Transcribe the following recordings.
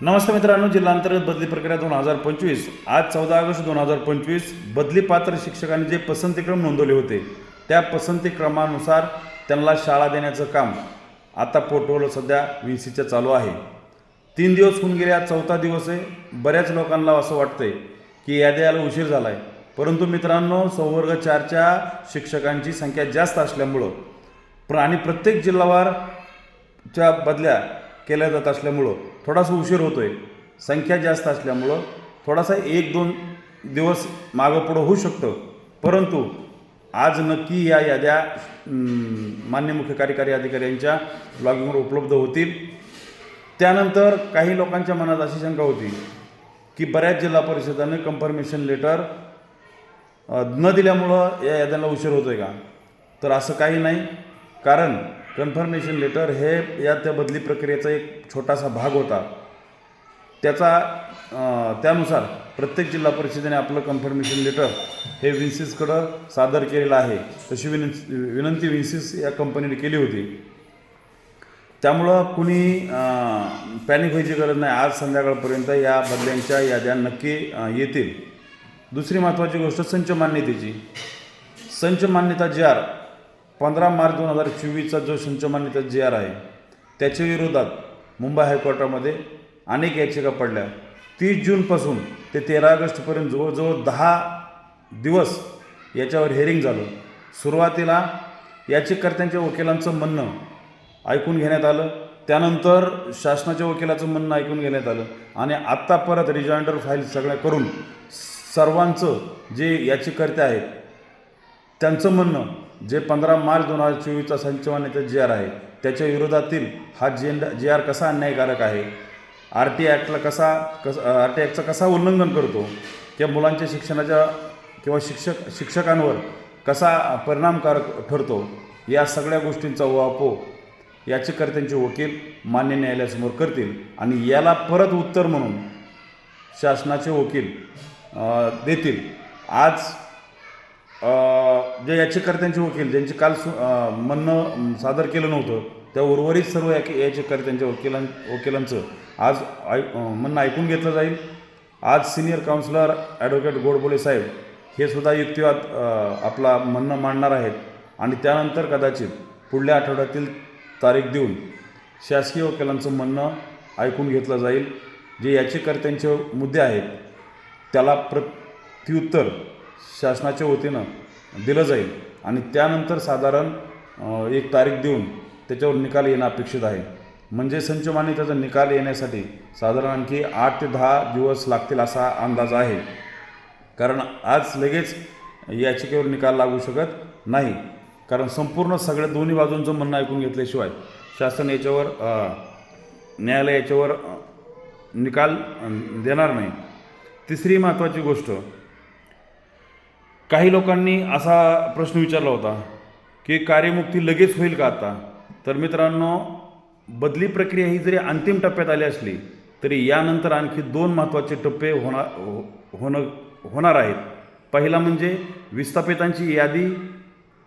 नमस्ते मित्रांनो जिल्हांतर्गत बदली प्रक्रिया दोन हजार पंचवीस. आज चौदा ऑगस्ट दोन हजार पंचवीस बदली पात्र शिक्षकांनी जे पसंतीक्रम नोंदवले होते त्या पसंतीक्रमानुसार त्यांना शाळा देण्याचं काम आता पोर्टवलं सध्या व्ही सीच्या चालू आहे. तीन दिवस होऊन गेले आज चौथा दिवस आहे. बऱ्याच लोकांना असं वाटतंय की याद्या यायला उशीर झाला आहे परंतु मित्रांनो संवर्ग चारच्या शिक्षकांची संख्या जास्त असल्यामुळं प्र आणि प्रत्येक जिल्हावार च्या बदल्या केल्या जात असल्यामुळं थोडासा उशीर होतो आहे संख्या जास्त असल्यामुळं थोडासा एक दोन दिवस मागं पुढं होऊ शकतं. परंतु आज नक्की या याद्या मान्य मुख्य कार्यकारी अधिकाऱ्यांच्या ब्लॉगिंगवर उपलब्ध होतील. त्यानंतर काही लोकांच्या मनात अशी शंका होती की बऱ्याच जिल्हा परिषदांनी कन्फर्मेशन लेटर न दिल्यामुळं या याद्यांना उशीर होतो आहे का? तर असं काही नाही. कारण कन्फर्मेशन लेटर हे या त्या बदली प्रक्रियेचा एक छोटासा भाग होता. त्याचा त्यानुसार प्रत्येक जिल्हा परिषदेने आपलं कन्फर्मेशन लेटर हे विन्सिसकडं सादर केलेलं आहे. तशी विन विनंती विन्सिस या कंपनीने केली होती. त्यामुळं कुणी पॅनिक व्हायची गरज नाही. आज संध्याकाळपर्यंत या बदल्यांच्या याद्या नक्की येतील. दुसरी महत्त्वाची गोष्ट संच मान्यतेची. संच मान्यता जी आर पंधरा मार्च दोन हजार चोवीसचा जो संच जी आर आहे त्याच्या विरोधात मुंबई हायकोर्टामध्ये अनेक याचिका पडल्या. तीस जूनपासून ते तेरा ऑगस्टपर्यंत जवळजवळ दहा दिवस याच्यावर हेरिंग झालं. सुरुवातीला याचिकाकर्त्यांच्या वकिलांचं म्हणणं ऐकून घेण्यात आलं. त्यानंतर शासनाच्या वकिलाचं म्हणणं ऐकून घेण्यात आलं. आणि आत्ता परत रिजॉइंडर फाईल सगळ्या करून सर्वांचं जे याचिककर्ते आहेत त्यांचं म्हणणं जे पंधरा मार्च दोन हजार चोवीसचा संचमान्यता जी आर आहे त्याच्या विरोधातील हा जेंडा जी आर कसा अन्यायकारक आहे आर टी ॲक्टला कसा कस आर टी ॲक्टचा कसा उल्लंघन करतो किंवा मुलांच्या शिक्षणाच्या किंवा शिक्षक शिक्षकांवर कसा परिणामकारक ठरतो या सगळ्या गोष्टींचा वापो याचिकर्त्यांचे वकील मान्य न्यायालयासमोर करतील. आणि याला परत उत्तर म्हणून शासनाचे वकील देतील. आज जे याचिकाकर्त्यांचे वकील ज्यांचे काल सु म्हणणं सादर केलं नव्हतं त्या उर्वरित सर्व याक याचिकाकर्त्यांच्या वकिलां वकिलांचं आज आय म्हणणं ऐकून घेतलं जाईल. आज सिनियर काउन्सिलर ॲडव्होकेट गोडबोले साहेब हे सुद्धा युक्तिवाद आपला म्हणणं मांडणार आहेत. आणि त्यानंतर कदाचित पुढल्या आठवड्यातील तारीख देऊन शासकीय वकिलांचं म्हणणं ऐकून घेतलं जाईल. जे याचिकाकर्त्यांचे मुद्दे आहेत त्याला प्रत्युत्तर शासनाच्या वतीनं दिलं जाईल. आणि त्यानंतर साधारण एक तारीख देऊन त्याच्यावर निकाल येणं अपेक्षित आहे. म्हणजे संचमाने त्याचा निकाल येण्यासाठी साधारण आणखी आठ ते दहा दिवस लागतील असा अंदाज आहे. कारण आज लगेच याचिकेवर निकाल लागू शकत नाही. कारण संपूर्ण सगळ्या दोन्ही बाजूंचं म्हणणं ऐकून घेतल्याशिवाय शासन याच्यावर न्यायालय याच्यावर निकाल देणार नाही. तिसरी महत्त्वाची गोष्ट काही लोकांनी असा प्रश्न विचारला होता की कार्यमुक्ती लगेच होईल का आता? तर मित्रांनो बदली प्रक्रिया ही जरी अंतिम टप्प्यात आली असली तरी यानंतर आणखी दोन महत्त्वाचे टप्पे होणार हो- होणं होणार आहेत. पहिला म्हणजे विस्थापितांची यादी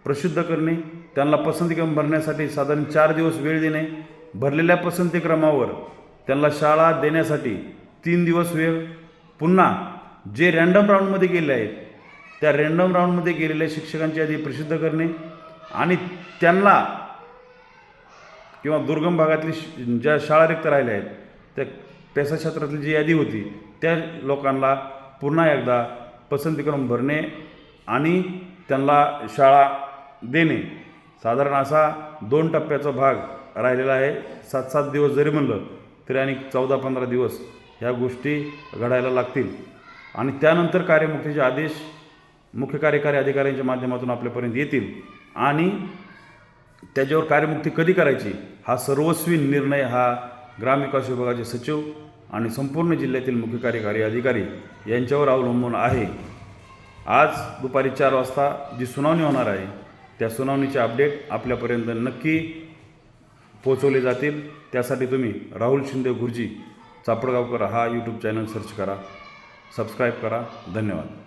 प्रसिद्ध करणे त्यांना पसंतीक्रम भरण्यासाठी साधारण चार दिवस वेळ देणे भरलेल्या पसंतीक्रमावर त्यांना शाळा देण्यासाठी तीन दिवस वेळ. पुन्हा जे रँडम राऊंडमध्ये गेले आहेत त्या रँडम राऊंडमध्ये गेलेल्या शिक्षकांची यादी प्रसिद्ध करणे आणि त्यांना किंवा दुर्गम भागातली श- ज्या शाळा रिक्त राहिल्या आहेत त्या पेसा क्षेत्रातली जी यादी होती त्या लोकांना पुन्हा एकदा पसंती करून भरणे आणि त्यांना शाळा देणे. साधारण असा दोन टप्प्याचा भाग राहिलेला आहे. सात सात दिवस जरी म्हणलं तरी आणि चौदा पंधरा दिवस ह्या गोष्टी घडायला लागतील. आणि त्यानंतर कार्यमुक्तीचे आदेश मुख्य कार्यकारी अधिकाऱ्यांच्या माध्यमातून आपल्यापर्यंत येतील. आणि त्याच्यावर कार्यमुक्ती कधी करायची हा सर्वस्वी निर्णय हा ग्रामविकास विभागाचे सचिव आणि संपूर्ण जिल्ह्यातील मुख्य कार्यकारी अधिकारी यांच्यावर अवलंबून आहे. आज दुपारी चार वाजता जी सुनावणी होणार आहे त्या सुनावणीचे अपडेट आपल्यापर्यंत नक्की पोचवले जातील. त्यासाठी तुम्ही राहुल शिंदे गुरुजी चापडगावकर हा यूट्यूब चॅनल सर्च करा. सबस्क्राईब करा. धन्यवाद.